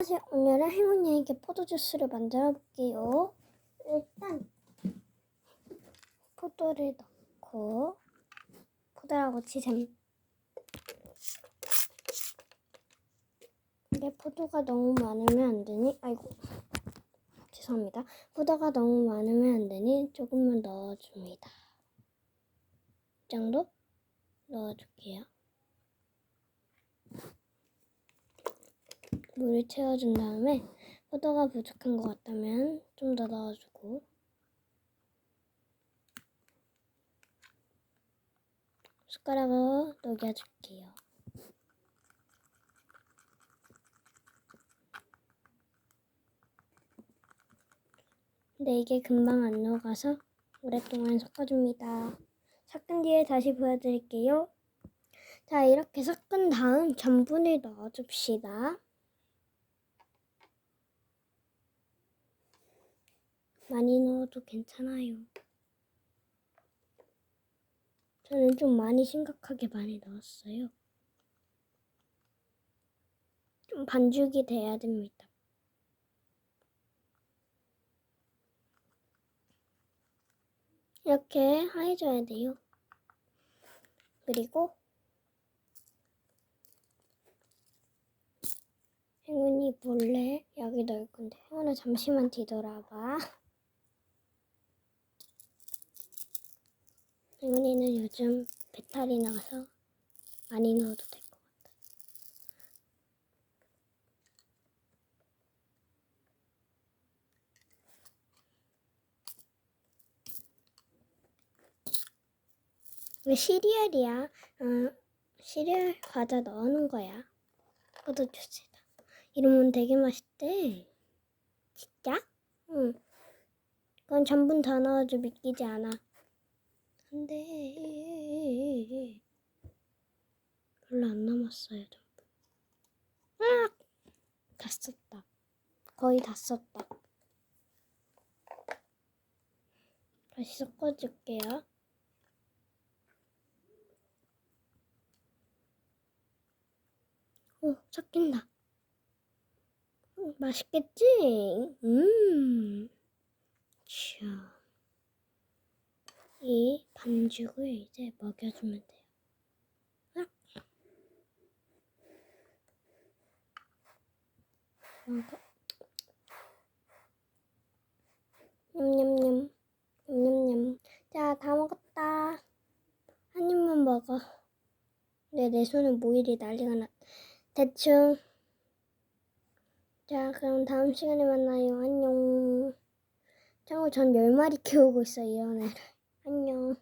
사실 오늘은 행운이에게 포도주스를 만들어 볼게요. 일단 포도를 넣고 포도라고 치셈. 근데 포도가 너무 많으면 안 되니 아이고 죄송합니다. 포도가 너무 많으면 안 되니 조금만 넣어줍니다. 이 정도 넣어줄게요. 물을 채워준 다음에 포도가 부족한 것 같다면 좀 더 넣어주고 숟가락으로 녹여줄게요. 근데 이게 금방 안 녹아서 오랫동안 섞어줍니다. 섞은 뒤에 다시 보여드릴게요. 자, 이렇게 섞은 다음 전분을 넣어줍시다. 많이 넣어도 괜찮아요. 저는 좀 많이 심각하게 많이 넣었어요. 좀 반죽이 돼야 됩니다. 이렇게 하얘져야 돼요. 그리고 행운이 몰래 여기 넣을 건데 행운아 잠시만 뒤돌아봐. 행운이는 요즘 배탈이 나서 많이 넣어도 될 것 같아. 왜 시리얼이야? 어, 시리얼 과자 넣어놓은 거야. 포도주스에다. 이러면 되게 맛있대. 진짜? 응. 그건 전분 다 넣어줘 믿기지 않아. 안 돼. 별로 안 남았어요, 전부. 아! 다 썼다. 거의 다 썼다. 다시 섞어줄게요. 오, 섞인다. 음, 맛있겠지? 음. 자. 이 반죽을 이제 먹여주면 돼요. 아. 먹어. 냠냠냠. 냠 냠냠. 자, 다 먹었다. 한 입만 먹어. 근데 내 손은 모일이 난리가 났. 대충. 자, 그럼 다음 시간에 만나요. 안녕. 참고 전 10마리 키우고 있어요, 이런 애를. 안녕.